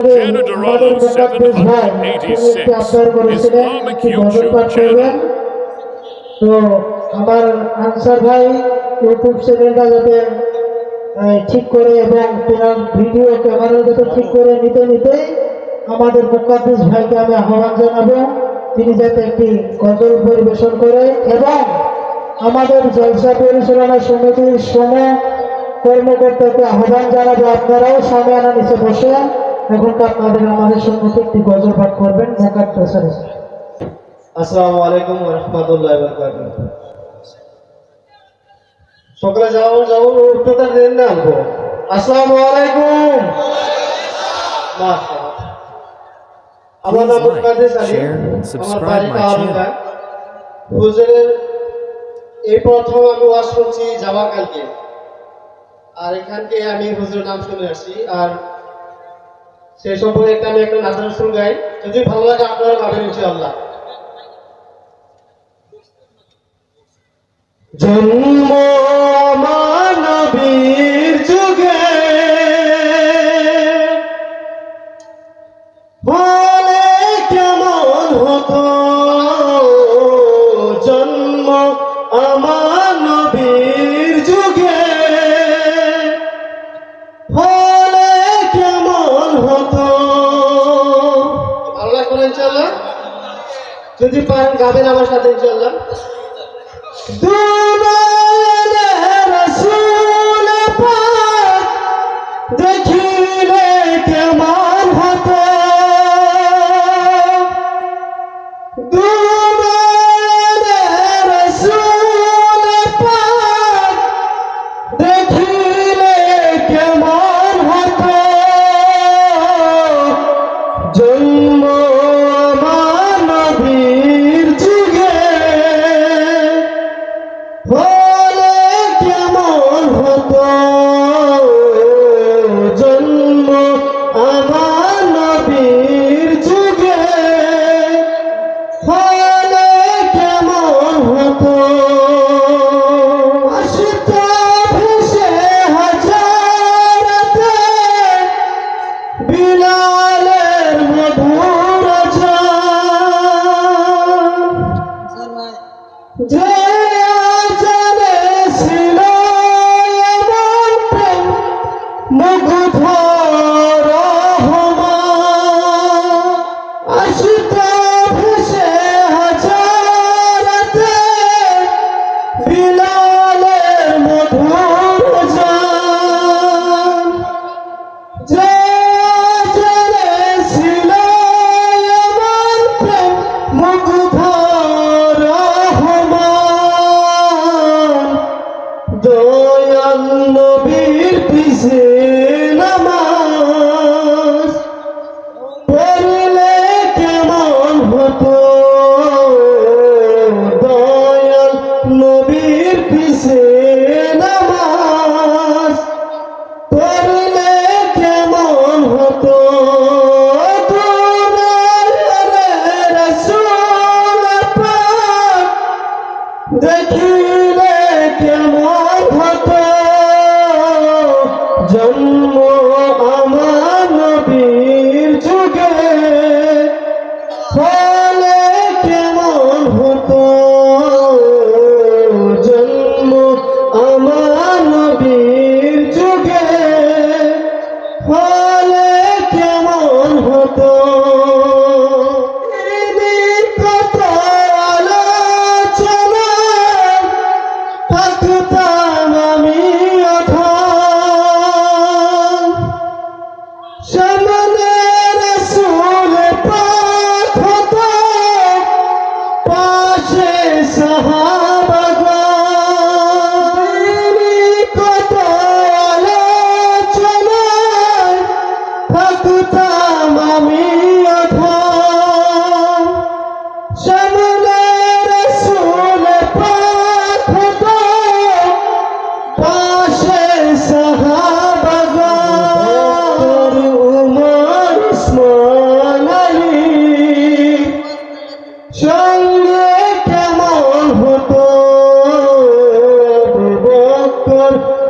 Canada Dorado 786, Islamic YouTube channel. তো আমার answer ভাই ইউটিউব চ্যানেলটা যাতে ঠিক করে এবং ভিডিও ক্যামেরা যাতে ঠিক করে নিতে নিতে আমাদের মুকাদ্দিস ভাইকে আমি আহ্বান জানাব। তিনি যাতে একটি গজল পরিবেশন করে এবং আমাদের জলসা পরিচালনা সমিতির সম কর্মকর্তাকে আহ্বান জানাব। আপনারাও সামনে আনা নিচে বসে। এখন আপনাদের আমাদের সম্মুখে একটি গজল পাঠ করবেন আসসালামু আলাইকুম রহমতুল্লাহ বরকাত সকালে যাও যাও দেন না আনব। আসসালামু আলাইকুম। আমার নাম Please like, মুকাদ্দিস আলী share, আমার বাড়ি my হুজুরের এই প্রথম আমি ওয়াজ যাওয়া কালকে। আর এখানকে আমি হুজুরের নাম শুনে আসছি। আর সেই সম্পর্কে একটা আমি একটা নাচার সুর গাই। যদি ভালো লাগে আপনারা গাবেন ইনশাআল্লাহ। জন্ম মানবীর ভালো ইনশাল্লাহ যদি পারেন গাবেন আমার সাথে ইনশাল্লাহ দুলালে রসুল পাক Богу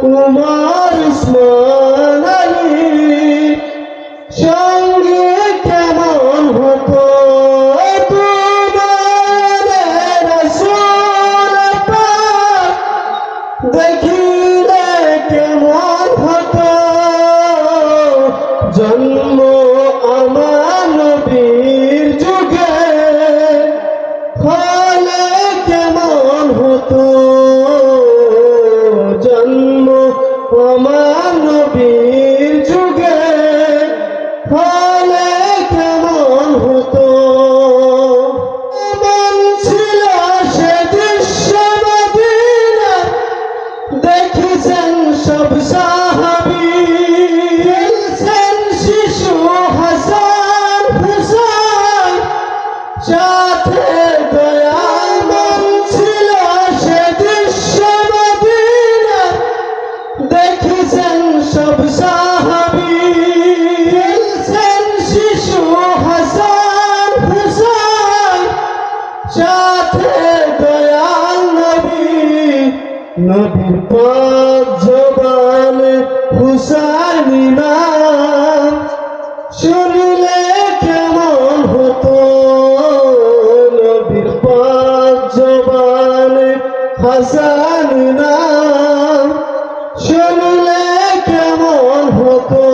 বকর উমর নবীর হুসাইনি শুনলে কেমন হতো নবীর পথ জবান হাসান শুনলে কেমন হতো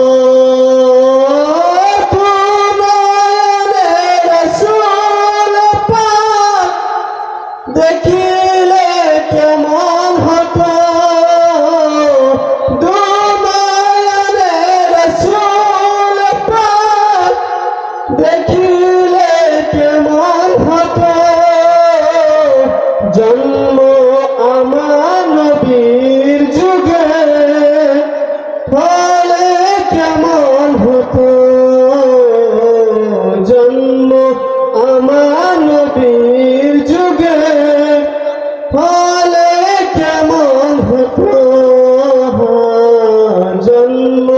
তোমার জন্ম আমার নবীর যুগে। ফলে কেমন হতো? জন্ম আমার নবীর যুগে। ফলে কেমন হতো? জন্ম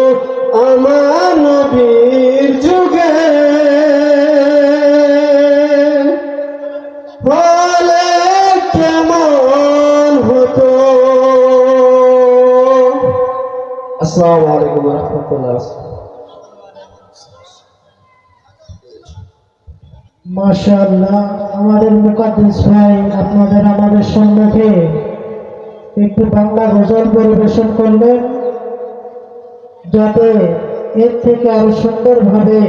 আমার নবীর যুগে। ফলে কেমন হতো। আসসালামু আলাইকুম রহমতুল্লাহ। মাশাআল্লাহ আমাদের মুকাদ্দিস ভাই আপনাদের আমাদের সম্মুখে একটি বাংলা গজল পরিবেশন করলেন যাতে এর থেকে আরও সুন্দরভাবে